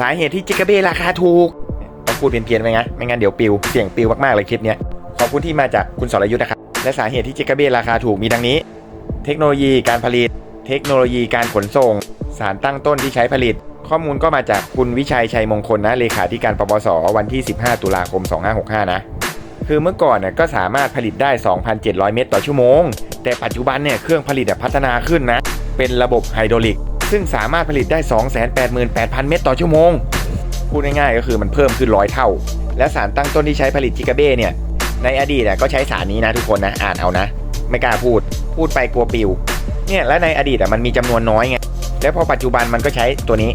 สาเหตุที่จิกาเบ้ราคาถูกต้องพูดเพี้ยนๆไปไงไม่งั้นเดี๋ยวปิวเสียงปิวมากๆเลยคลิปนี้ขอบคุณที่มาจากคุณสรยุทธ์นะครับและสาเหตุที่จิกาเบ้ราคาถูกมีดังนี้ เทคโนโลยีการผลิต เทคโนโลยีการขนส่ง สารตั้งต้นที่ใช้ผลิต ข้อมูลก็มาจากคุณวิชัยชัยมงคลนะเลขาธิการปปสวันที่ 15 ตุลาคม 2565 นะคือเมื่อก่อนเนี่ยก็สามารถผลิตได้ 2,700 เมตรต่อชั่วโมง แต่ปัจจุบันเนี่ยเครื่องผลิตพัฒนาขึ้นนะเป็นระบบไฮดรอลิก ซึ่งสามารถผลิตได้ 288,000 เมตรต่อชั่วโมง พูดง่ายๆก็คือมันเพิ่มขึ้นร้อยเท่า และสารตั้งต้นที่ใช้ผลิตจิกาเบ้เนี่ย ในอดีตอะก็ใช้สารนี้นะทุกคนนะอ่านเอานะ ไม่กล้าพูด พูดไปกลัวปิว เนี่ยและในอดีตมันมีจำนวนน้อยไง แล้วพอปัจจุบันมันก็ใช้ตัวนี้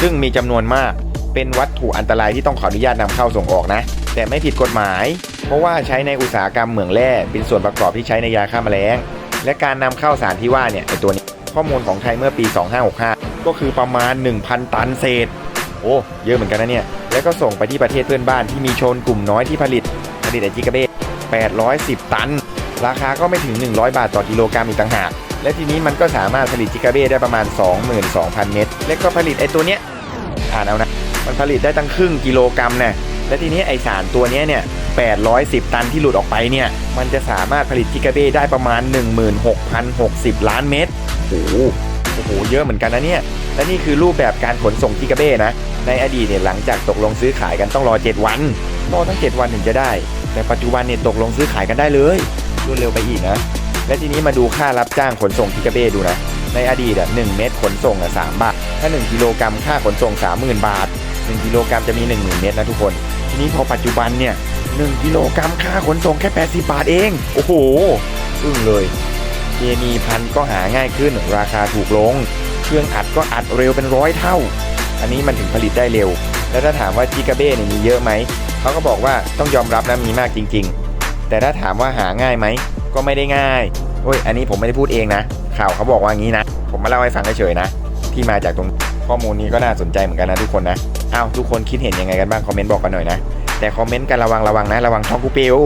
ซึ่งมีจำนวนมาก เป็นวัตถุอันตรายที่ต้องขออนุญาตนำเข้าส่งออกนะ แต่ไม่ผิดกฎหมาย เพราะว่าใช้ในอุตสาหกรรมเหมืองแร่เป็นส่วนประกอบที่ใช้ในยาฆ่าแมลง และการนำเข้าสารที่ว่าเนี่ยไอตัวนี้ ข้อมูลของไทยเมื่อปี 2565 ก็คือประมาณ 1,000 ตันเศษ โอ้เยอะเหมือนกันนะเนี่ย แล้วก็ส่งไปที่ประเทศเพื่อนบ้านที่มีชนกลุ่มน้อยที่ผลิตผลิตไอจิกาเบ้810 ตัน ราคาก็ไม่ถึง 100 บาทต่อกิโลกรัมอีกต่างหาก และทีนี้มันก็สามารถผลิตจิกาเบ้ได้ประมาณ 22,000 เม็ด และก็ผลิตไอตัวเนี้ยอ่านเอานะ มันผลิตได้ตั้งครึ่งกิโลกรัมนะและทีนี้ไอสารตัวเนี้ยเนี่ย 810 ตันที่หลุดออกไปเนี่ย มันจะสามารถผลิตจิกาเบ้ได้ประมาณ 16,060 ล้านเม็ดโอ้โหโอ้โห เยอะเหมือนกันนะเนี่ย และนี่คือรูปแบบการขนส่งจิกาเบ้นะ ในอดีตเนี่ยหลังจากตกลงซื้อขายกันต้องรอ 7 วัน รอตั้ง 7 วันถึงจะได้ แต่ปัจจุบันเนี่ยตกลงซื้อขายกันได้เลยรวดเร็วไปอีกนะ และทีนี้มาดูค่ารับจ้างขนส่งจิกาเบ้ดูนะ ในอดีตอะ1เม็ดขนส่งอะ3บาท ถ้า 1กิโลกรัมค่าขนส่ง 30,000 บาท 1กิโลกรัมจะมี 10,000 เม็ดนะทุกคน ทีนี้พอปัจจุบันเนี่ย 1กิโลกรัมค่าขนส่งแค่ 80 บาทเอง โอ้โหอึ้งเลยเคมีพันก็หาง่ายขึ้น ราคาถูกลง เครื่องอัดก็อัดเร็วเป็นร้อยเท่า อันนี้มันถึงผลิตได้เร็ว แล้วถ้าถามว่าจิกาเบ้เนี่ยมีเยอะไหม เขาก็บอกว่าต้องยอมรับนะมีมากจริง ๆ แต่ถ้าถามว่าหาง่ายไหม ก็ไม่ได้ง่ายโอ้ยอันนี้ผมไม่ได้พูดเองนะ ข่าวเขาบอกว่างี้นะ ผมมาเล่าให้ฟังเฉยๆนะ ที่มาจากตรงข้อมูลนี้ก็น่าสนใจเหมือนกันนะทุกคนนะอ้าวทุกคนคิดเห็นยังไงกันบ้างคอมเมนต์บอกกันหน่อยนะ แต่คอมเมนต์กันระวังระวังนะ ระวังช่องกูเปียว